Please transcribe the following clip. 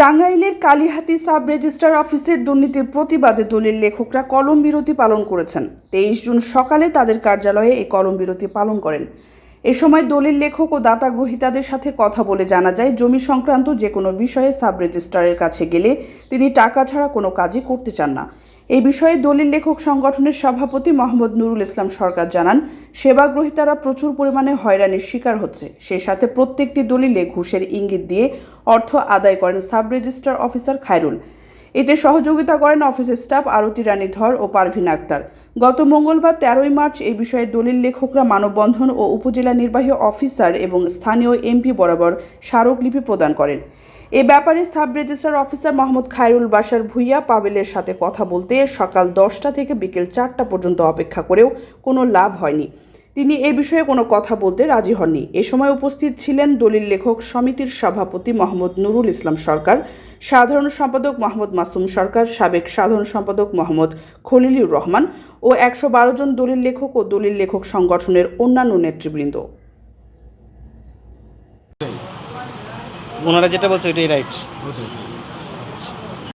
টাঙ্গাইলের Kalihati sub registrar অফিসের দুর্নীতির প্রতিবাদে দলিল লেখকরা কলম বিরতি পালন করেছেন। তেইশ জুন সকালে তাদের কার্যালয়ে এই কলম বিরতি পালন করেন। এ সময় দলিল লেখক ও দাতা গ্রহীতাদের সাথে কথা বলে জানা যায়, জমি সংক্রান্ত যে কোনো বিষয়ে সাব রেজিস্ট্রারের কাছে গেলে তিনি টাকা ছাড়া কোনো কাজই করতে চান না। এই বিষয়ে দলিল লেখক সংগঠনের সভাপতি মোহাম্মদ নুরুল ইসলাম সরকার জানান, সেবা সেবাগ্রহীতারা প্রচুর পরিমাণে হয়রানির শিকার হচ্ছে। সেই সাথে প্রত্যেকটি দলিলে ঘুষের ইঙ্গিত দিয়ে অর্থ আদায় করেন সাব রেজিস্ট্রার অফিসার খায়রুল। এতে সহযোগিতা করেন অফিসের স্টাফ আরতি রানী ধর ও পারভিন আক্তার। গত মঙ্গলবার তেরোই মার্চ এই বিষয়ে দলিল লেখকরা মানববন্ধন ও উপজেলা নির্বাহী অফিসার এবং স্থানীয় এমপি বরাবর স্মারকলিপি প্রদান করেন। এ ব্যাপারে sub registrar officer Mohammad Khairul Basar Bhuiyan পাবেলের সাথে কথা বলতে সকাল দশটা থেকে বিকেল চারটা পর্যন্ত অপেক্ষা করেও কোনো লাভ হয়নি। তিনি এ বিষয়ে কোনো কথা বলতে রাজি হননি। এ সময় উপস্থিত ছিলেন দলিল লেখক সমিতির সভাপতি মোহাম্মদ নুরুল ইসলাম সরকার সাধারণ সম্পাদক মোহাম্মদ মাসুম সরকার সাবেক সাধারণ সম্পাদক মোহাম্মদ খলিলুর রহমান ও একশো বারো জন দলিল লেখক ও দলিল লেখক সংগঠনের অন্যান্য নেতৃবৃন্দ। ওনারা যেটা বলছে ওইটাই রাইট